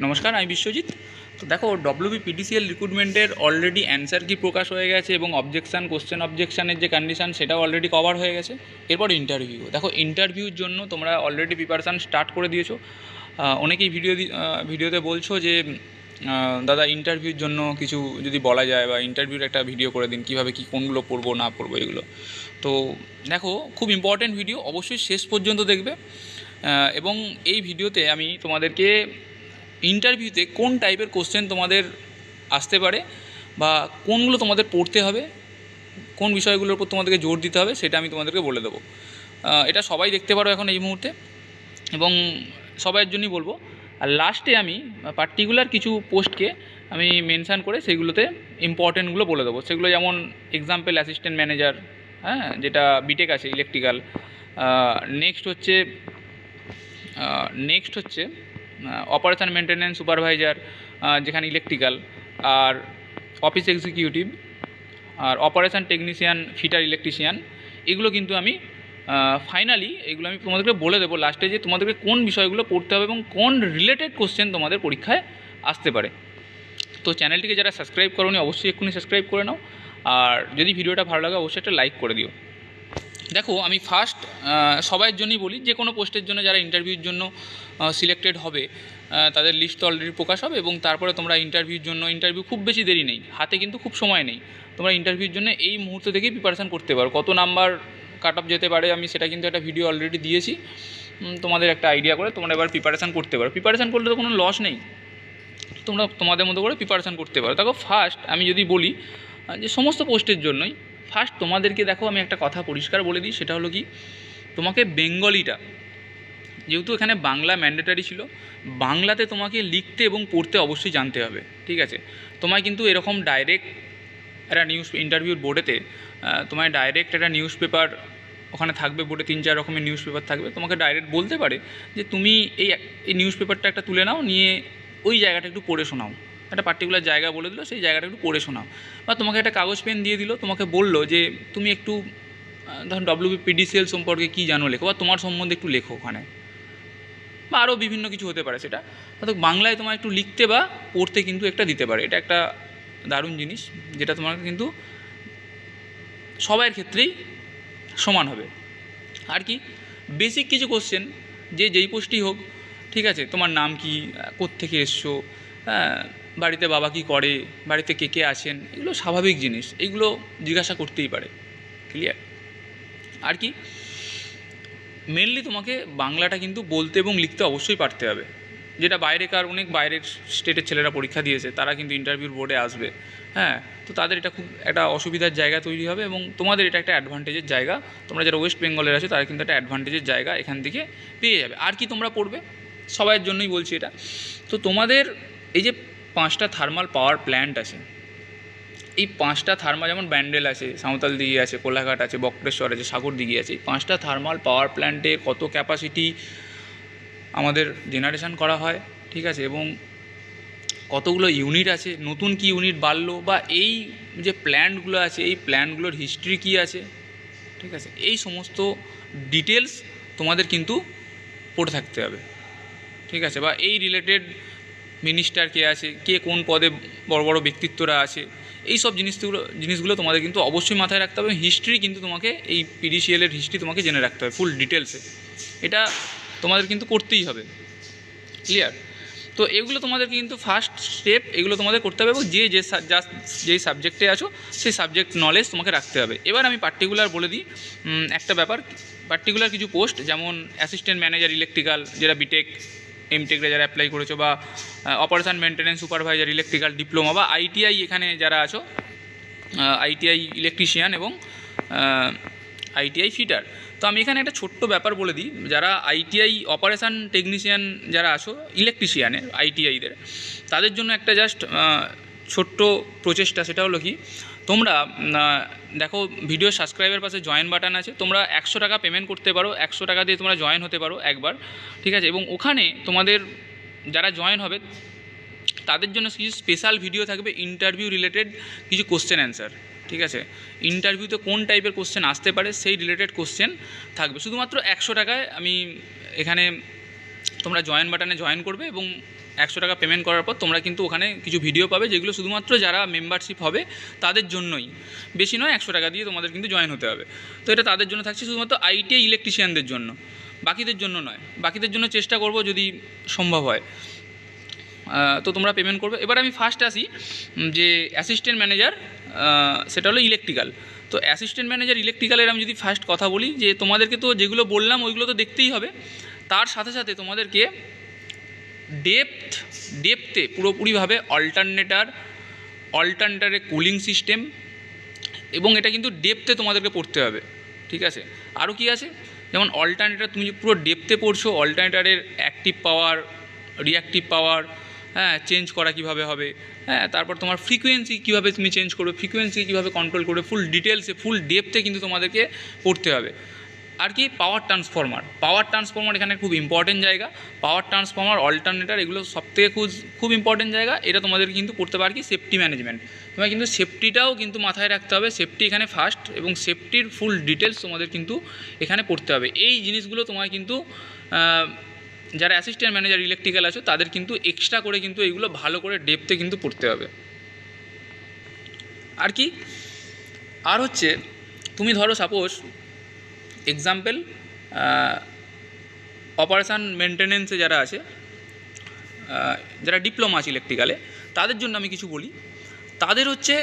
নমস্কার, আমি বিশ্বজিৎ। তো দেখো ডব্লিউবি পিডিসিএল রিক্রুটমেন্টের অলরেডি অ্যান্সার কি প্রকাশ হয়ে গেছে এবং অবজেকশান কোশ্চেন অবজেকশানের যে কন্ডিশান সেটাও অলরেডি কভার হয়ে গেছে। এরপর ইন্টারভিউ দেখো ইন্টারভিউর জন্য তোমরা অলরেডি প্রিপারেশান স্টার্ট করে দিয়েছ। অনেকেই ভিডিও ভিডিওতে বলছো যে দাদা ইন্টারভিউর জন্য কিছু যদি বলা যায় বা ইন্টারভিউর একটা ভিডিও করে দিন, কীভাবে কী, কোনগুলো পড়ব, না পড়ব, এগুলো। তো দেখো, খুব ইম্পর্ট্যান্ট ভিডিও অবশ্যই শেষ পর্যন্ত দেখবে। এবং এই ভিডিওতে আমি তোমাদেরকে ইন্টারভিউতে কোন টাইপের কোশ্চেন তোমাদের আসতে পারে বা কোনগুলো তোমাদের পড়তে হবে, কোন বিষয়গুলোর উপর তোমাদেরকে জোর দিতে হবে সেটা আমি তোমাদেরকে বলে দেবো। এটা সবাই দেখতে পারো এখন এই মুহূর্তে এবং সবাইয়ের জন্যই বলব, আর লাস্টে আমি পার্টিকুলার কিছু পোস্টকে আমি মেনশান করে সেগুলোতে ইম্পর্টেন্টগুলো বলে দেবো। সেগুলো যেমন এক্সাম্পল অ্যাসিস্ট্যান্ট ম্যানেজার হ্যাঁ যেটা বিটেক আছে ইলেকট্রিক্যাল নেক্সট হচ্ছে নেক্সট হচ্ছে অপারেশন মেনটেন্যান্স সুপারভাইজার যেখানে ইলেকট্রিক্যাল আর অফিস এক্সিকিউটিভ আর অপারেশন টেকনিশিয়ান ফিটার ইলেকট্রিশিয়ান এগুলো কিন্তু আমি ফাইনালি এগুলো আমি তোমাদেরকে বলে দেবো লাস্টে যে তোমাদেরকে কোন বিষয়গুলো পড়তে হবে এবং কোন রিলেটেড কোশ্চেন তোমাদের পরীক্ষায় আসতে পারে। তো চ্যানেলটিকে যারা সাবস্ক্রাইব করোনি, অবশ্যই এক্ষুনি সাবস্ক্রাইব করে নাও। আর যদি ভিডিওটা ভালো লাগে, অবশ্যই একটা লাইক করে দিও। দেখো, আমি ফার্স্ট সবাইয়ের জন্যই বলি, যে কোনো পোস্টের জন্য, যারা ইন্টারভিউর জন্য সিলেক্টেড হবে তাদের লিস্ট তো অলরেডি প্রকাশ হবে এবং তারপরে তোমরা ইন্টারভিউর জন্য ইন্টারভিউ খুব বেশি দেরি নেই, হাতে কিন্তু খুব সময় নেই। তোমরা ইন্টারভিউর জন্য এই মুহূর্ত থেকেই প্রিপারেশান করতে পারো। কত নাম্বার কাট অফ যেতে পারে, আমি সেটা কিন্তু একটা ভিডিও অলরেডি দিয়েছি তোমাদের একটা আইডিয়া করে তোমরা এবার প্রিপারেশান করতে পারো। প্রিপারেশান করলে তো কোনো লস নেই। তোমরা তোমাদের মতো করে প্রিপারেশান করতে পারো। দেখো ফার্স্ট আমি যদি বলি যে সমস্ত পোস্টের জন্যই ফার্স্ট তোমাদেরকে দেখো, আমি একটা কথা পরিষ্কার বলে দিই, সেটা হলো কি? তোমাকে বেঙ্গলিটা, যেহেতু এখানে বাংলা ম্যান্ডেটারি ছিল, বাংলাতে তোমাকে লিখতে এবং পড়তে অবশ্যই জানতে হবে, ঠিক আছে? তোমায় কিন্তু এরকম ডাইরেক্ট একটা নিউজ ইন্টারভিউর বোর্ডেতে তোমায় ডাইরেক্ট একটা নিউজ পেপার ওখানে থাকবে বোর্ডে তিন চার রকমের নিউজ পেপার থাকবে। তোমাকে ডাইরেক্ট বলতে পারে যে, তুমি এই এই নিউজ পেপারটা একটা তুলে নাও, নিয়ে ওই জায়গাটা একটু পড়ে শোনাও। একটা পার্টিকুলার জায়গা বলে দিলো, সেই জায়গাটা একটু পড়ে শোনাও। বা তোমাকে একটা কাগজ পেন দিয়ে দিল, তোমাকে বলল যে তুমি একটু ধরুন ডব্লিউবি পিডিসিএল সম্পর্কে কী জানো লেখো, বা তোমার সম্বন্ধে একটু লেখো ওখানে। বা আরও বিভিন্ন কিছু হতে পারে সেটা। অর্থাৎ বাংলায় তোমার একটু লিখতে বা পড়তে কিন্তু একটা দিতে পারে। এটা একটা দারুণ জিনিস, যেটা তোমার কিন্তু সবার ক্ষেত্রেই সমান হবে। আর কি বেসিক কিছু কোশ্চেন যে যেই পোস্টই হোক, ঠিক আছে, তোমার নাম কি কোত্থেকে এসছো হ্যাঁ বাড়িতে বাবা কি করে, বাড়িতে কে কে আছেন এগুলো স্বাভাবিক জিনিস, এগুলো জিজ্ঞাসা করতেই পারে ক্লিয়ার আর কি? মেনলি তোমাকে বাংলাটা কিন্তু বলতে এবং লিখতে অবশ্যই পারতে হবে। যেটা বাইরেকার অনেক বাইরের স্টেটের ছেলেরা পরীক্ষা দিয়েছে, তারা কিন্তু ইন্টারভিউর বোর্ডে আসবে হ্যাঁ? তো তাদের এটা খুব একটা অসুবিধার জায়গা তৈরি হবে এবং তোমাদের এটা একটা অ্যাডভান্টেজের জায়গা। তোমরা যারা ওয়েস্ট বেঙ্গলের আছো, তারা কিন্তু একটা অ্যাডভান্টেজের জায়গা এখান থেকে পেয়ে যাবে। আর কি তোমরা পড়বে? সবাইয়ের জন্যই বলছি এটা। তো তোমাদের এই যে পাঁচটা থার্মাল পাওয়ার প্ল্যান্ট আছে। এই পাঁচটা থার্মাল যেমন ব্যান্ডেল আছে, সাঁওতাল দিঘি আছে, কোলাঘাট আছে, বক্রেশ্বর আছে, সাগর দিঘি আছে, এই পাঁচটা থার্মাল পাওয়ার প্ল্যান্টে কত ক্যাপাসিটি আমাদের জেনারেশান করা হয়, ঠিক আছে? এবং কতগুলো ইউনিট আছে, নতুন কি ইউনিট বাড়লো, বা এই যে প্ল্যান্টগুলো আছে, এই প্ল্যান্টগুলোর হিস্ট্রি কী আছে, ঠিক আছে? এই সমস্ত ডিটেলস তোমাদের কিন্তু পড়ে থাকতে হবে, ঠিক আছে? বা এই রিলেটেড মিনিস্টার কে আছে, কে কোন পদে বড় বড় ব্যক্তিত্বরা আছে এই সব জিনিসগুলো জিনিসগুলো তোমাদের কিন্তু অবশ্যই মাথায় রাখতে হবে। হিস্ট্রি কিন্তু তোমাকে এই পিডিসিএলের হিস্ট্রি তোমাকে জেনে রাখতে হবে ফুল ডিটেলসে এটা তোমাদের কিন্তু করতেই হবে ক্লিয়ার তো এগুলো তোমাদেরকে কিন্তু ফার্স্ট স্টেপ এগুলো তোমাদের করতে হবে এবং যে যে যা যেই সাবজেক্টে আছো, সেই সাবজেক্ট নলেজ তোমাকে রাখতে হবে। এবার আমি পার্টিকুলার বলে দিই একটা ব্যাপার পার্টিকুলার কিছু পোস্ট যেমন অ্যাসিস্ট্যান্ট ম্যানেজার ইলেকট্রিক্যাল যেটা বিটেক এমটেকরে যারা অ্যাপ্লাই করেছ বা operation maintenance supervisor electrical diploma বা আইটিআই এখানে যারা আছো আইটিআই ইলেকট্রিশিয়ান এবং আইটিআই ফিটার তো আমি এখানে একটা ছোট্ট ব্যাপার বলে দিই, যারা আইটিআই অপারেশন টেকনিশিয়ান যারা আছো ইলেকট্রিশিয়ানের আইটিআইদের তাদের জন্য একটা জাস্ট ছোট্ট প্রচেষ্টা, সেটা হলো কি তোমরা দেখো ভিডিও সাবস্ক্রাইবের পাশে জয়েন বাটন আছে। তোমরা একশো টাকা পেমেন্ট করতে পারো, একশো টাকা দিয়ে তোমরা জয়েন হতে পারো একবার, ঠিক আছে? এবং ওখানে তোমাদের যারা জয়েন হবে, তাদের জন্য কিছু স্পেশাল ভিডিও থাকবে ইন্টারভিউ রিলেটেড কিছু কোশ্চেন অ্যান্সার ঠিক আছে? ইন্টারভিউতে কোন টাইপের কোশ্চেন আসতে পারে, সেই রিলেটেড কোশ্চেন থাকবে। শুধুমাত্র একশো টাকায় আমি এখানে তোমরা জয়েন বাটনে জয়েন করবে এবং একশো টাকা পেমেন্ট করার পর তোমরা কিন্তু ওখানে কিছু ভিডিও পাবে যেগুলো শুধুমাত্র যারা মেম্বারশিপ হবে তাদের জন্যই। বেশি নয়, একশো টাকা দিয়ে তোমাদের কিন্তু জয়েন হতে হবে। তো এটা তাদের জন্য থাকছে শুধুমাত্র আইটিআই ইলেকট্রিশিয়ানদের জন্য। বাকিদের জন্য নয়। বাকিদের জন্য চেষ্টা করব যদি সম্ভব হয়। তো তোমরা পেমেন্ট করবে। এবার আমি ফার্স্ট আসি যে অ্যাসিস্ট্যান্ট ম্যানেজার সেটা হলো ইলেকট্রিক্যাল তো অ্যাসিস্ট্যান্ট ম্যানেজার ইলেকট্রিক্যালের আমি যদি ফার্স্ট কথা বলি, যে তোমাদেরকে তো যেগুলো বললাম ওইগুলো তো দেখতেই হবে। তার সাথে সাথে তোমাদেরকে ডেপথ ডেপথে পুরোপুরিভাবে অল্টারনেটার অল্টারনেটারে কুলিং সিস্টেম এবং এটা কিন্তু ডেপথে তোমাদেরকে পড়তে হবে, ঠিক আছে? আরও কি আছে? যেমন অল্টারনেটার তুমি পুরো ডেপথে পড়ছো অল্টারনেটারের অ্যাক্টিভ পাওয়ার রিঅ্যাক্টিভ পাওয়ার হ্যাঁ চেঞ্জ করা কীভাবে হবে? হ্যাঁ তারপর তোমার ফ্রিকোয়েন্সি কীভাবে তুমি চেঞ্জ করবে? ফ্রিকোয়েন্সি কীভাবে কন্ট্রোল করবে? ফুল ডিটেলসে ফুল ডেপথে কিন্তু তোমাদেরকে পড়তে হবে। আর কি পাওয়ার ট্রান্সফর্মার পাওয়ার ট্রান্সফর্মার এখানে খুব ইম্পর্টেন্ট জায়গা। পাওয়ার ট্রান্সফর্মার অল্টারনেটার এগুলো সবথেকে খুব খুব ইম্পর্টেন্ট জায়গা। এটা তোমাদের কিন্তু করতে পারে কি সেফটি ম্যানেজমেন্ট তোমার কিন্তু সেফটিটাও কিন্তু মাথায় রাখতে হবে। সেফটি এখানে ফার্স্ট এবং সেফটির ফুল ডিটেলস তোমাদের কিন্তু এখানে পড়তে হবে। এই জিনিসগুলো তোমার কিন্তু যারা অ্যাসিস্ট্যান্ট ম্যানেজার ইলেকট্রিক্যাল আছো, তাদের কিন্তু এক্সট্রা করে কিন্তু এইগুলো ভালো করে ডেপতে কিন্তু পড়তে হবে। আর কি? আর হচ্ছে, তুমি ধরো সাপোজ এক্সাম্পল অপারেশান মেনটেনেন্সে যারা আছে যারা ডিপ্লোমা আছে ইলেকট্রিক্যালে তাদের জন্য আমি কিছু বলি। তাদের হচ্ছে,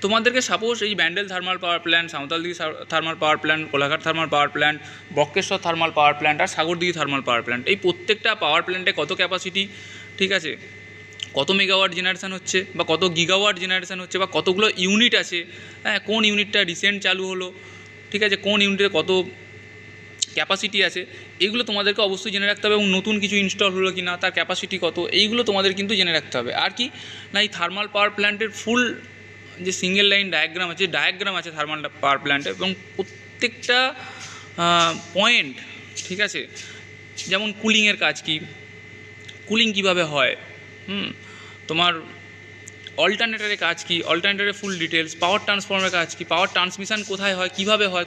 তোমাদেরকে সাপোজ এই Bandel thermal power plant Santaldih thermal power plant Kolaghat thermal power plant Bakreshwar thermal power plant আর সাগরদিঘি থার্মাল পাওয়ার প্ল্যান্ট এই প্রত্যেকটা পাওয়ার প্ল্যান্টে কত ক্যাপাসিটি ঠিক আছে? কত মেগাওয়াট জেনারেশন হচ্ছে বা কত গিগাওয়াট জেনারেশন হচ্ছে বা কতগুলো ইউনিট আছে হ্যাঁ কোন ইউনিটটা রিসেন্ট চালু হলো ঠিক আছে, কোন ইউনিটে কত ক্যাপাসিটি আছে এইগুলো তোমাদেরকে অবশ্যই জেনে রাখতে হবে এবং নতুন কিছু ইনস্টল হলো কি না তার ক্যাপাসিটি কত, এইগুলো তোমাদের কিন্তু জেনে রাখতে হবে। আর কি, না, এই থার্মাল পাওয়ার প্ল্যান্টের ফুল যে সিঙ্গেল লাইন ডায়াগ্রাম আছে ডায়াগ্রাম আছে থার্মাল পাওয়ার প্ল্যান্টে এবং প্রত্যেকটা পয়েন্ট ঠিক আছে, যেমন কুলিংয়ের কাজ কি কুলিং কীভাবে হয়, হুম, তোমার অল্টারনেটারের কাজ কি? অল্টারনেটারের ফুল ডিটেলস পাওয়ার ট্রান্সফর্মের কাজ কি? পাওয়ার ট্রান্সমিশন কোথায় হয়? কীভাবে হয়?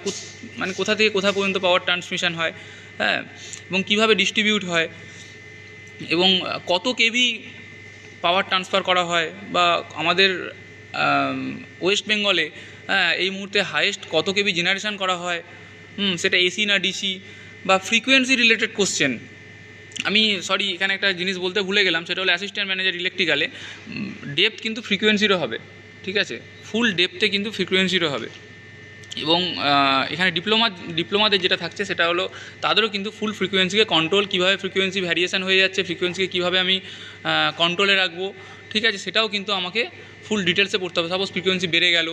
মানে কোথা থেকে কোথা পর্যন্ত পাওয়ার ট্রান্সমিশন হয়? হ্যাঁ? এবং কীভাবে ডিস্ট্রিবিউট হয়? এবং কত কেভি পাওয়ার ট্রান্সফার করা হয়? বা আমাদের ওয়েস্ট বেঙ্গলে হ্যাঁ এই মুহূর্তে হাইয়েস্ট কত কেভি জেনারেশান করা হয়? হুম, সেটা এসি না ডিসি বা ফ্রিকোয়েন্সি রিলেটেড কোশ্চেন আমি সরি এখানে একটা জিনিস বলতে ভুলে গেলাম, সেটা হলো অ্যাসিস্ট্যান্ট ম্যানেজার ইলেকট্রিক্যালে ডেপথ কিন্তু ফ্রিকোয়েন্সিরও হবে, ঠিক আছে? ফুল ডেপথে কিন্তু ফ্রিকোয়েন্সিরও হবে। এবং এখানে ডিপ্লোমা ডিপ্লোমাদের যেটা থাকছে সেটা হলো তাদেরও কিন্তু ফুল ফ্রিকোয়েন্সিকে কন্ট্রোল কীভাবে ফ্রিকোয়েন্সি ভ্যারিয়েশান হয়ে যাচ্ছে ফ্রিকোয়েন্সিকে কীভাবে আমি কন্ট্রোলে রাখব, ঠিক আছে? সেটাও কিন্তু আমাকে ফুল ডিটেলসে পড়তে হবে। সাপোজ ফ্রিকোয়েন্সি বেড়ে গেল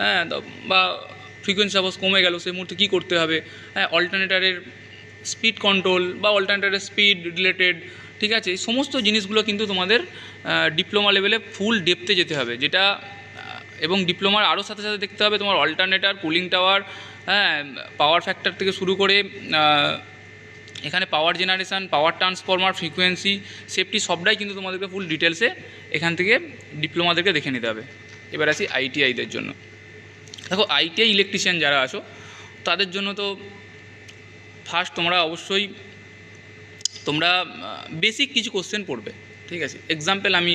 হ্যাঁ বা ফ্রিকোয়েন্সি সাপোজ কমে গেল, সেই মুহূর্তে কী করতে হবে? হ্যাঁ অল্টারনেটারের স্পিড কন্ট্রোল বা অল্টারনেটারের স্পিড রিলেটেড ঠিক আছে? এই সমস্ত জিনিসগুলো কিন্তু তোমাদের ডিপ্লোমা লেভেলে ফুল ডেপতে যেতে হবে, যেটা এবং ডিপ্লোমার আরও সাথে সাথে দেখতে হবে তোমার অল্টারনেটার কুলিং টাওয়ার হ্যাঁ পাওয়ার ফ্যাক্টর থেকে শুরু করে এখানে power generation power transformer frequency safety সবটাই কিন্তু তোমাদেরকে ফুল ডিটেলসে এখান থেকে ডিপ্লোমাদেরকে দেখে নিতে হবে। এবার আসি আইটিআইদের জন্য। দেখো আইটিআই ইলেকট্রিশিয়ান যারা আছো, তাদের জন্য তো ফার্স্ট তোমরা অবশ্যই, তোমরা বেসিক কিছু কোশ্চেন পড়বে। ঠিক আছে? এক্সাম্পল আমি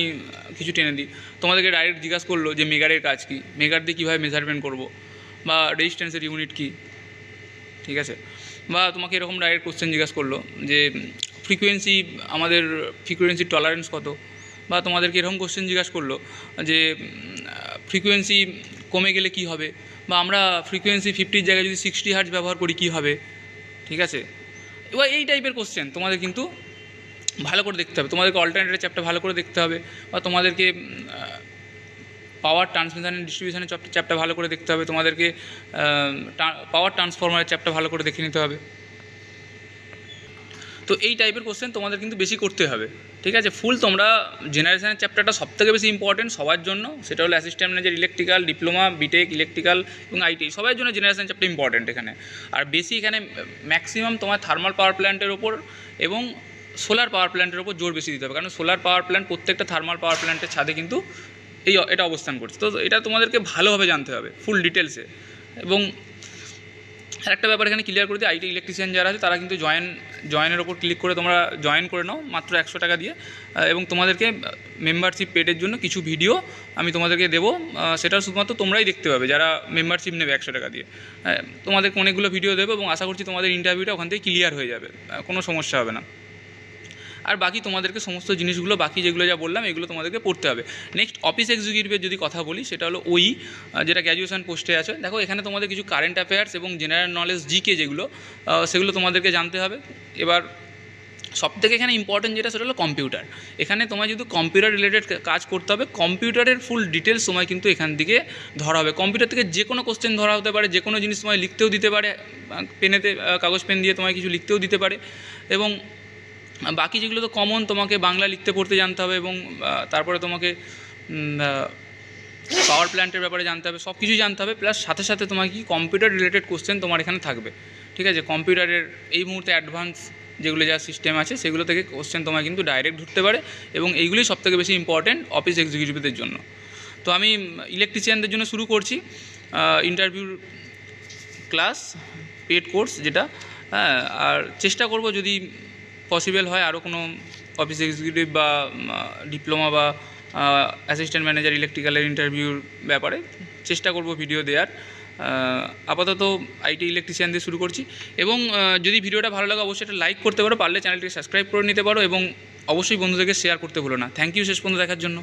কিছু টেনে দিই। তোমাদেরকে ডাইরেক্ট জিজ্ঞাসা করল যে মেগারের কাজ কী? মেগার দিয়ে কীভাবে মেজারমেন্ট করব? বা রেজিস্ট্যান্সের ইউনিট কী? ঠিক আছে? বা তোমাকে এরকম ডাইরেক্ট কোশ্চেন জিজ্ঞাসা করল যে ফ্রিকোয়েন্সি আমাদের ফ্রিকোয়েন্সির টলারেন্স কত? বা তোমাদেরকে এরকম কোশ্চেন জিজ্ঞাসা করল যে ফ্রিকোয়েন্সি কমে গেলে কি হবে? বা আমরা ফ্রিকোয়েন্সি ফিফটির জায়গায় যদি সিক্সটি হার্জ ব্যবহার করি কি হবে? ঠিক আছে? এবার এই টাইপের কোশ্চেন তোমাদের কিন্তু ভালো করে দেখতে হবে। তোমাদেরকে অল্টারনেটের চ্যাপ্টার ভালো করে দেখতে হবে বা তোমাদেরকে পাওয়ার ট্রান্সমিশন অ্যান্ড ডিস্ট্রিবিউশনের চ্যাপ্টার ভালো করে দেখতে হবে। তোমাদেরকে পাওয়ার ট্রান্সফরমারের চ্যাপ্টার ভালো করে দেখে নিতে হবে। তো এই টাইপের কোশ্চেন তোমাদের কিন্তু বেশি করতে হবে। ঠিক আছে? ফুল তোমরা জেনারেশনের চ্যাপ্টারটা সব থেকে বেশি ইম্পর্টেন্ট সবার জন্য। সেটা হলো assistant manager electrical diploma BTech electrical এবং আইটি সবার জন্য জেনারেশন চ্যাপ্টার ইম্পর্টেন্ট এখানে। আর বেশি এখানে ম্যাক্সিমাম তোমার থার্মাল পাওয়ার প্ল্যান্টের ওপর এবং সোলার পাওয়ার প্ল্যান্টের ওপর জোর বেশি দিতে হবে। কারণ সোলার পাওয়ার প্ল্যান্ট প্রত্যেকটা থার্মাল পাওয়ার প্ল্যান্টের ছাদে কিন্তু এই এটা অবস্থান করছে। তো এটা তোমাদেরকে ভালোভাবে জানতে হবে ফুল ডিটেলসে এবং আর একটা ব্যাপার এখানে ক্লিয়ার করে দিই আইটি ইলেকট্রিশিয়ান যারা আছে, তারা কিন্তু জয়েন জয়েনের ওপর ক্লিক করে তোমরা জয়েন করে নাও, মাত্র একশো টাকা দিয়ে। এবং তোমাদেরকে মেম্বারশিপ পেডের জন্য কিছু ভিডিও আমি তোমাদেরকে দেবো। সেটা শুধুমাত্র তোমরাই দেখতে পাবে, যারা মেম্বারশিপ নেবে একশো টাকা দিয়ে। তোমাদেরকে অনেকগুলো ভিডিও দেবো এবং আশা করছি তোমাদের ইন্টারভিউটা ওখান থেকে ক্লিয়ার হয়ে যাবে। কোনো সমস্যা হবে না। আর বাকি তোমাদেরকে সমস্ত জিনিসগুলো, বাকি যেগুলো যা বললাম, এগুলো তোমাদেরকে পড়তে হবে। নেক্সট অফিস এক্সিকিউটিভের যদি কথা বলি, সেটা হলো ওই যেটা গ্র্যাজুয়েশন পোস্টে আছে। দেখো, এখানে তোমাদের কিছু কারেন্ট অ্যাফেয়ার্স এবং জেনারেল নলেজ জিকে যেগুলো সেগুলো তোমাদেরকে জানতে হবে। এবার সব থেকে এখানে ইম্পর্টেন্ট যেটা, সেটা হলো কম্পিউটার এখানে তোমায় যদি কম্পিউটার রিলেটেড কাজ করতে হবে কম্পিউটারের ফুল ডিটেলস সময় কিন্তু এখান থেকে ধরা হবে। কম্পিউটার থেকে যে কোনো কোশ্চেন ধরা হতে পারে, যে কোনো জিনিস তোমায় লিখতেও দিতে পারে পেনেতে কাগজ পেন দিয়ে তোমায় কিছু লিখতেও দিতে পারে। এবং বাকি যেগুলো তো কমন তোমাকে বাংলা লিখতে, পড়তে জানতে হবে এবং তারপরে তোমাকে পাওয়ার প্ল্যান্টের ব্যাপারে জানতে হবে সব কিছুই জানতে হবে প্লাস সাথে সাথে তোমার কি কম্পিউটার রিলেটেড কোশ্চেন তোমার এখানে থাকবে, ঠিক আছে? কম্পিউটারের এই মুহূর্তে অ্যাডভান্স যেগুলো যা সিস্টেম আছে, সেগুলো থেকে কোশ্চেন তোমার কিন্তু ডাইরেক্ট ঢুকতে পারে এবং এইগুলোই সবথেকে বেশি ইম্পর্ট্যান্ট অফিস এক্সিকিউটিভদের জন্য। তো আমি ইলেকট্রিশিয়ানদের জন্য শুরু করছি ইন্টারভিউর ক্লাস পেড কোর্স যেটা হ্যাঁ আর চেষ্টা করব যদি পসিবল হয় আরও কোনো অফিস এক্সিকিউটিভ বা ডিপ্লোমা বা অ্যাসিস্ট্যান্ট ম্যানেজার ইলেকট্রিক্যালের ইন্টারভিউর ব্যাপারে চেষ্টা করব ভিডিও দেওয়ার। আপাতত আইটি ইলেকট্রিশিয়ান দিয়ে শুরু করছি এবং যদি ভিডিওটা ভালো লাগে অবশ্যই একটা লাইক করতে পারো, পারলে চ্যানেলটিকে সাবস্ক্রাইব করে নিতে পারো এবং অবশ্যই বন্ধুদেরকে শেয়ার করতে ভুলো না। থ্যাংক ইউ শেষ পর্যন্ত দেখার জন্য।